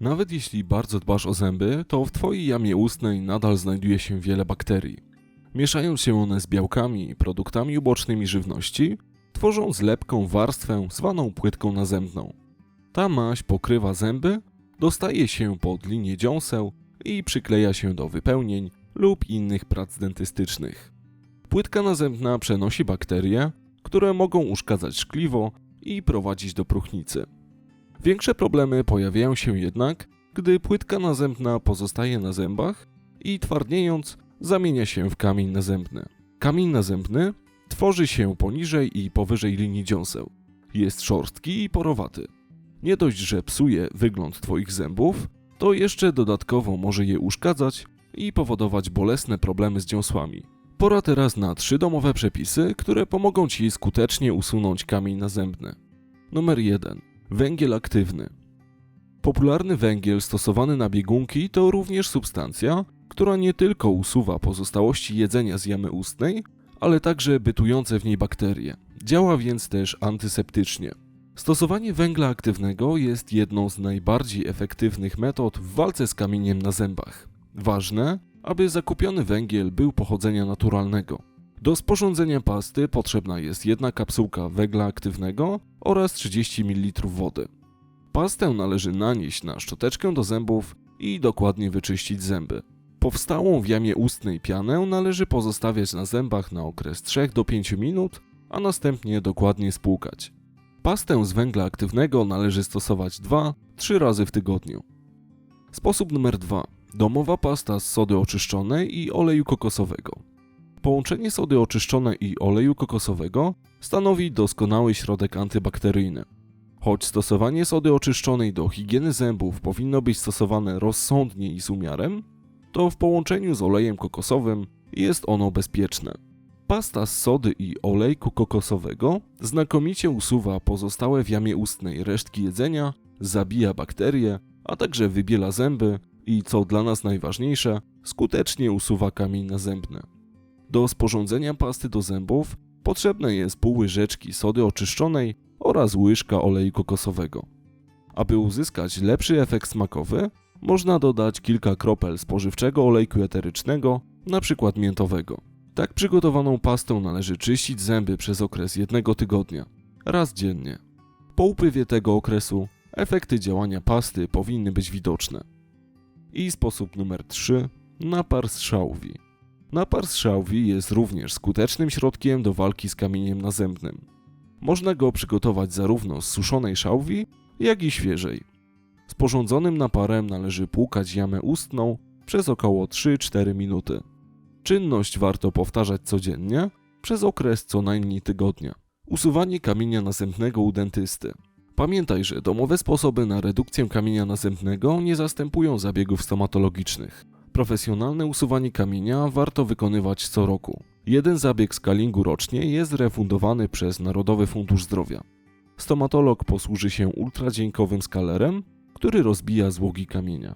Nawet jeśli bardzo dbasz o zęby, to w Twojej jamie ustnej nadal znajduje się wiele bakterii. Mieszając się one z białkami i produktami ubocznymi żywności, tworzą zlepką warstwę zwaną płytką nazębną. Ta maź pokrywa zęby, dostaje się pod linię dziąseł i przykleja się do wypełnień lub innych prac dentystycznych. Płytka nazębna przenosi bakterie, które mogą uszkadzać szkliwo i prowadzić do próchnicy. Większe problemy pojawiają się jednak, gdy płytka nazębna pozostaje na zębach i twardniejąc zamienia się w kamień nazębny. Kamień nazębny tworzy się poniżej i powyżej linii dziąseł. Jest szorstki i porowaty. Nie dość, że psuje wygląd Twoich zębów, to jeszcze dodatkowo może je uszkadzać i powodować bolesne problemy z dziąsłami. Pora teraz na trzy domowe przepisy, które pomogą Ci skutecznie usunąć kamień nazębny. Numer 1. Węgiel aktywny. Popularny węgiel stosowany na biegunki to również substancja, która nie tylko usuwa pozostałości jedzenia z jamy ustnej, ale także bytujące w niej bakterie. Działa więc też antyseptycznie. Stosowanie węgla aktywnego jest jedną z najbardziej efektywnych metod w walce z kamieniem na zębach. Ważne, aby zakupiony węgiel był pochodzenia naturalnego. Do sporządzenia pasty potrzebna jest jedna kapsułka węgla aktywnego oraz 30 ml wody. Pastę należy nanieść na szczoteczkę do zębów i dokładnie wyczyścić zęby. Powstałą w jamie ustnej pianę należy pozostawiać na zębach na okres 3 do 5 minut, a następnie dokładnie spłukać. Pastę z węgla aktywnego należy stosować 2-3 razy w tygodniu. Sposób numer 2. Domowa pasta z sody oczyszczonej i oleju kokosowego. Połączenie sody oczyszczonej i oleju kokosowego stanowi doskonały środek antybakteryjny. Choć stosowanie sody oczyszczonej do higieny zębów powinno być stosowane rozsądnie i z umiarem, to w połączeniu z olejem kokosowym jest ono bezpieczne. Pasta z sody i olejku kokosowego znakomicie usuwa pozostałe w jamie ustnej resztki jedzenia, zabija bakterie, a także wybiela zęby i, co dla nas najważniejsze, skutecznie usuwa kamień nazębny. Do sporządzenia pasty do zębów potrzebne jest pół łyżeczki sody oczyszczonej oraz łyżka oleju kokosowego. Aby uzyskać lepszy efekt smakowy, można dodać kilka kropel spożywczego olejku eterycznego, np. miętowego. Tak przygotowaną pastę należy czyścić zęby przez okres jednego tygodnia, raz dziennie. Po upływie tego okresu efekty działania pasty powinny być widoczne. I sposób numer 3. Napar z. Napar z szałwi jest również skutecznym środkiem do walki z kamieniem nazębnym. Można go przygotować zarówno z suszonej szałwi, jak i świeżej. Sporządzonym naparem należy płukać jamę ustną przez około 3-4 minuty. Czynność warto powtarzać codziennie przez okres co najmniej tygodnia. Usuwanie kamienia nazębnego u dentysty. Pamiętaj, że domowe sposoby na redukcję kamienia nazębnego nie zastępują zabiegów stomatologicznych. Profesjonalne usuwanie kamienia warto wykonywać co roku. Jeden zabieg skalingu rocznie jest refundowany przez Narodowy Fundusz Zdrowia. Stomatolog posłuży się ultradźwiękowym skalerem, który rozbija złogi kamienia.